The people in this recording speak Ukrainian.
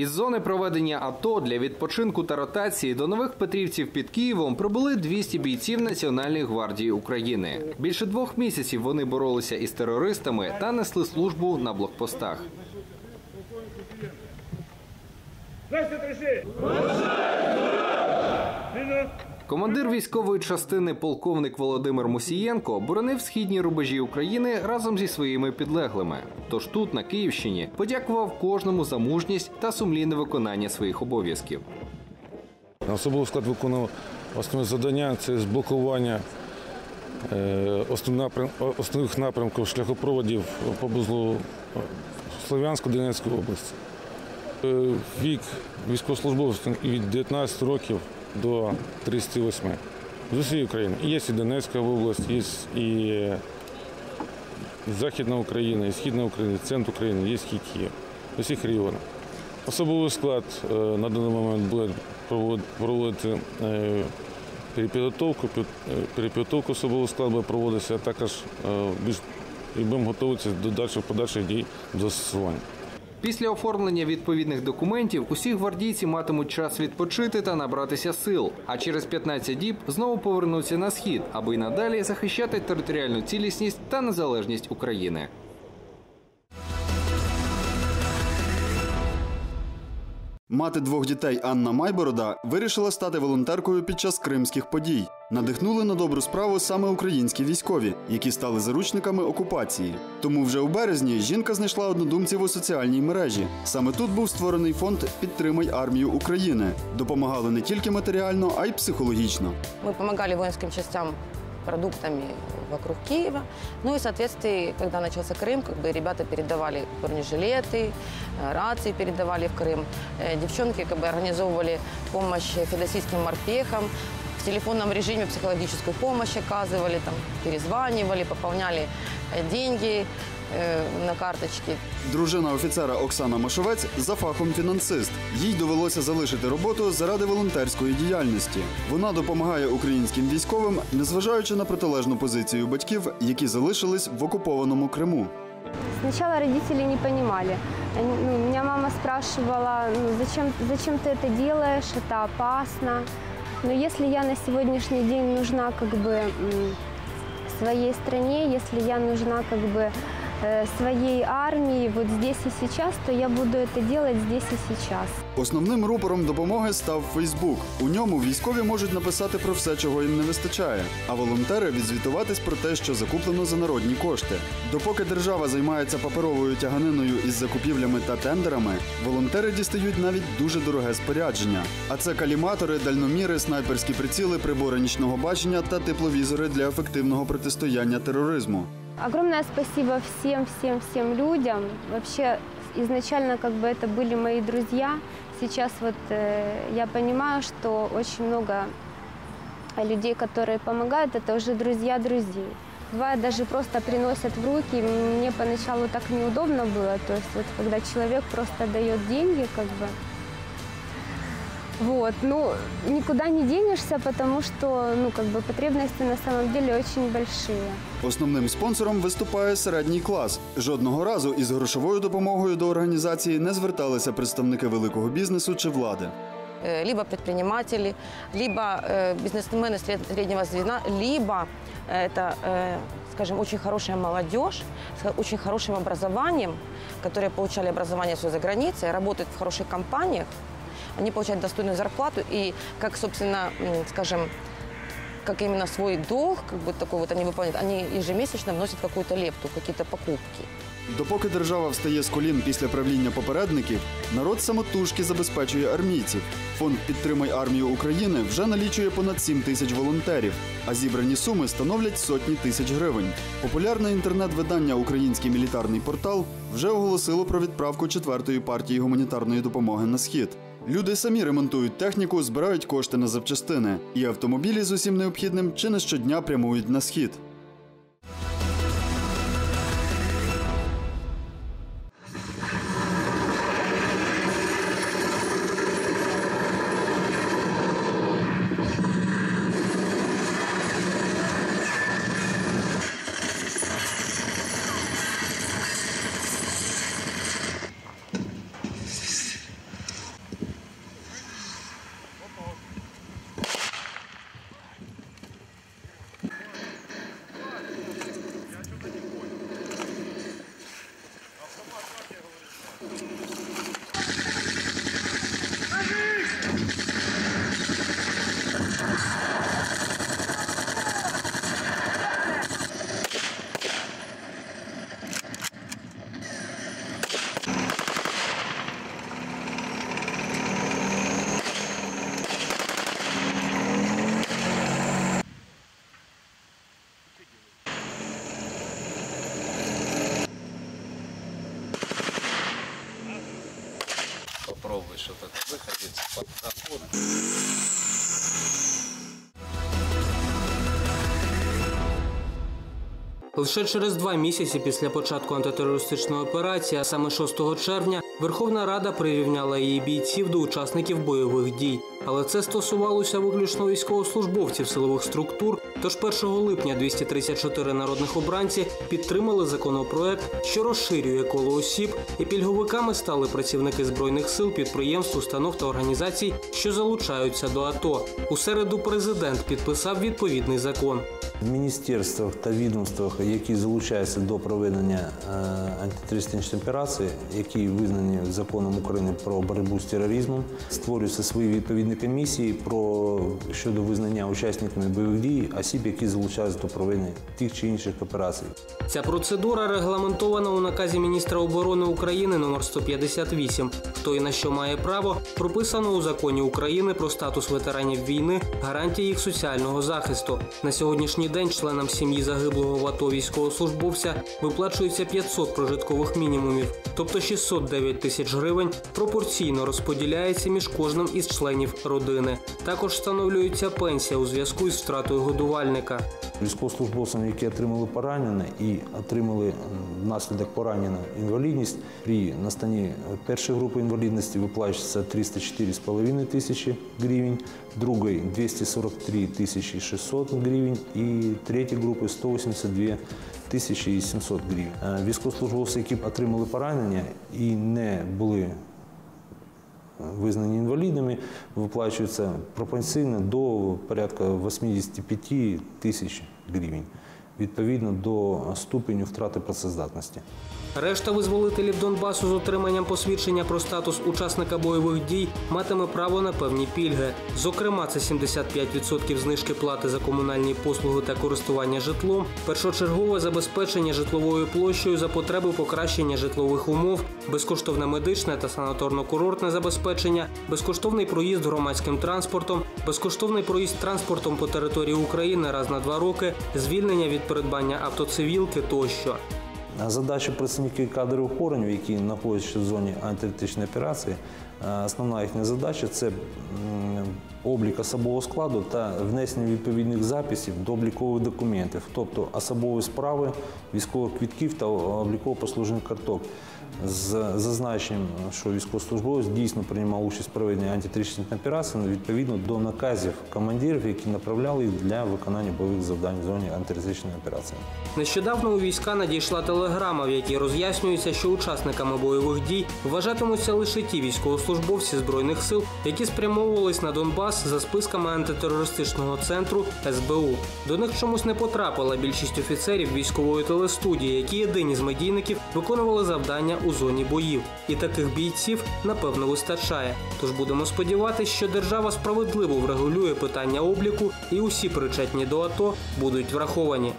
Із зони проведення АТО для відпочинку та ротації до нових Петрівців під Києвом прибули 200 бійців Національної гвардії України. Більше двох місяців вони боролися із терористами та несли службу на блокпостах. Здравствуйте! Командир військової частини полковник Володимир Мусієнко боронив східні рубежі України разом зі своїми підлеглими. Тож тут, на Київщині, подякував кожному за мужність та сумлінне виконання своїх обов'язків. Особовий склад виконував основне завдання це зблокування е, основних напрямків шляхопроводів поблизу Слов'янської Донецької області. Е, Вік військовослужбовців від 19 років до 38 з усієї України. Є і Донецька область, є і Західна Україна, і Східна Україна, і центр України, є і Київ. Усіх регіонів. Особовий склад е, на даний момент буде проводити е, перепідготовку, е, перепідготовку особового складу буде проводитися, а також будемо готуватися до дальших подальших дій застосування. Після оформлення відповідних документів усі гвардійці матимуть час відпочити та набратися сил. А через 15 діб знову повернуться на схід, аби й надалі захищати територіальну цілісність та незалежність України. Мати двох дітей Анна Майборода вирішила стати волонтеркою під час кримських подій. Надихнули на добру справу саме українські військові, які стали заручниками окупації. Тому вже у березні жінка знайшла однодумців у соціальній мережі. Саме тут був створений фонд Підтримай армію України. Допомагали не тільки матеріально, а й психологічно. Мы помогали воинским частям продуктами вокруг Киева. Ну и, в соответствии, когда начался Крым, как бы ребята передавали бронежилеты, э, рации передавали в Крым. Э, Девчонки как бы организовывали помощь федосийским морпехам, в телефонном режиме психологическую помощь оказывали, там, перезванивали, пополняли э, деньги на карточки. Дружина офіцера Оксана Машовець за фахом фінансист. Їй довелося залишити роботу заради волонтерської діяльності. Вона допомагає українським військовим, незважаючи на протилежну позицію батьків, які залишились в окупованому Криму. Сначала родители не понимали. Они- ну, меня мама спрашивала, ну, зачем, зачем ты это делаешь, это опасно. Но если я на сегодняшний день нужна как бы м, своей стране, если я нужна как бы э, своей армии вот здесь и сейчас, то я буду это делать здесь и сейчас. Основним рупором допомоги став Фейсбук. У ньому військові можуть написати про все, чого їм не вистачає, а волонтери відзвітуватись про те, що закуплено за народні кошти. Допоки держава займається паперовою тяганиною із закупівлями та тендерами, волонтери дістають навіть дуже дороге спорядження. А це каліматори, дальноміри, снайперські приціли, прибори нічного бачення та тепловізори для ефективного протистояння тероризму. Огромное спасибо всем, всем, всем людям. Вообще изначально как бы это были мои друзья. Сейчас вот э, я понимаю, что очень много людей, которые помогают, это уже друзья друзей. Бывает даже просто приносят в руки. Мне поначалу так неудобно было. То есть вот когда человек просто дает деньги, как бы. Вот, ну, никуда не денешься, потому что, ну, как бы потребности на самом деле очень большие. Основним спонсором виступає середній клас. Жодного разу із грошовою допомогою до організації не зверталися представники великого бізнесу чи влади. Э, либо предприниматели, либо э, бизнесмены сред- среднего звена, либо э, это, э, скажем, очень хорошая молодежь с очень хорошим образованием, которые получали образование свое за границей, работают в хороших компаниях, они получают достойную зарплату и, как, собственно, скажем, как именно свой долг, как бы такой вот они выполняют, они ежемесячно вносят какую-то лепту, какие-то покупки. Допоки держава встає з колін після правління попередників, народ самотужки забезпечує армійців. Фонд Підтримай армію України вже налічує понад 7 тисяч волонтерів, а зібрані суми становлять сотні тисяч гривень. Популярне інтернет-видання Український мілітарний портал вже оголосило про відправку четвертої партії гуманітарної допомоги на схід. Люди самі ремонтують техніку, збирають кошти на запчастини, і автомобілі з усім необхідним чи не щодня прямують на схід. Лише через два місяці після початку антитерористичної операції, а саме 6 червня, Верховна Рада прирівняла її бійців до учасників бойових дій. Але це стосувалося виключно військовослужбовців силових структур. Тож 1 липня 234 народних обранці підтримали законопроект, що розширює коло осіб, і пільговиками стали працівники збройних сил, підприємств, установ та організацій, що залучаються до АТО. У середу президент підписав відповідний закон. В міністерствах та відомствах, які залучаються до проведення е, антитерористичної операції, які визнані законом України про боротьбу з тероризмом, створюються свої відповідні комісії про щодо визнання учасниками бойових дій осіб, які залучаються до проведення тих чи інших операцій. Ця процедура регламентована у наказі міністра оборони України номер 158. Хто і на що має право, прописано у законі України про статус ветеранів війни, гарантії їх соціального захисту. На сьогоднішній день членам сім'ї загиблого в АТО військовослужбовця виплачується 500 прожиткових мінімумів, тобто 609 тисяч гривень, пропорційно розподіляється між кожним із членів родини. Також встановлюється пенсія у зв'язку із втратою годувальника. Військовослужбовцям, які отримали поранення і отримали внаслідок поранення інвалідність, при настанні першої групи інвалідності виплачується 304,5 тисячі гривень, другої 243 тисячі 600 гривень і третьої групи 182 тисячі 700 гривень. Е, Військовослужбовці, які отримали поранення і не були визнані інвалідами, виплачується пропорційно до порядка 85 тисяч гривень, відповідно до ступеню втрати працездатності. Решта визволителів Донбасу з отриманням посвідчення про статус учасника бойових дій матиме право на певні пільги. Зокрема, це 75% знижки плати за комунальні послуги та користування житлом, першочергове забезпечення житловою площею за потреби покращення житлових умов, безкоштовне медичне та санаторно-курортне забезпечення, безкоштовний проїзд громадським транспортом, безкоштовний проїзд транспортом по території України раз на два роки, звільнення від придбання автоцивілки тощо. Задача працівників кадрових органів, які знаходяться в зоні антитерористичної операції, основна їхня задача це облік особового складу та внесення відповідних записів до облікових документів, тобто особової справи, військових квітків та обліково-послужних карток. З зазначенням, що військовослужбовець дійсно приймав участь в проведенні антитерористичної операції відповідно до наказів командирів, які направляли їх для виконання бойових завдань в зоні антитерористичної операції. Нещодавно у війська надійшла телеграма, в якій роз'яснюється, що учасниками бойових дій вважатимуться лише ті військовослужбовці збройних сил, які спрямовувались на Донбас за списками антитерористичного центру СБУ. До них чомусь не потрапила більшість офіцерів військової телестудії, які єдині з медійників виконували завдання у зоні боїв. І таких бійців напевно вистачає. Тож будемо сподіватися, що держава справедливо врегулює питання обліку, і усі причетні до АТО будуть враховані.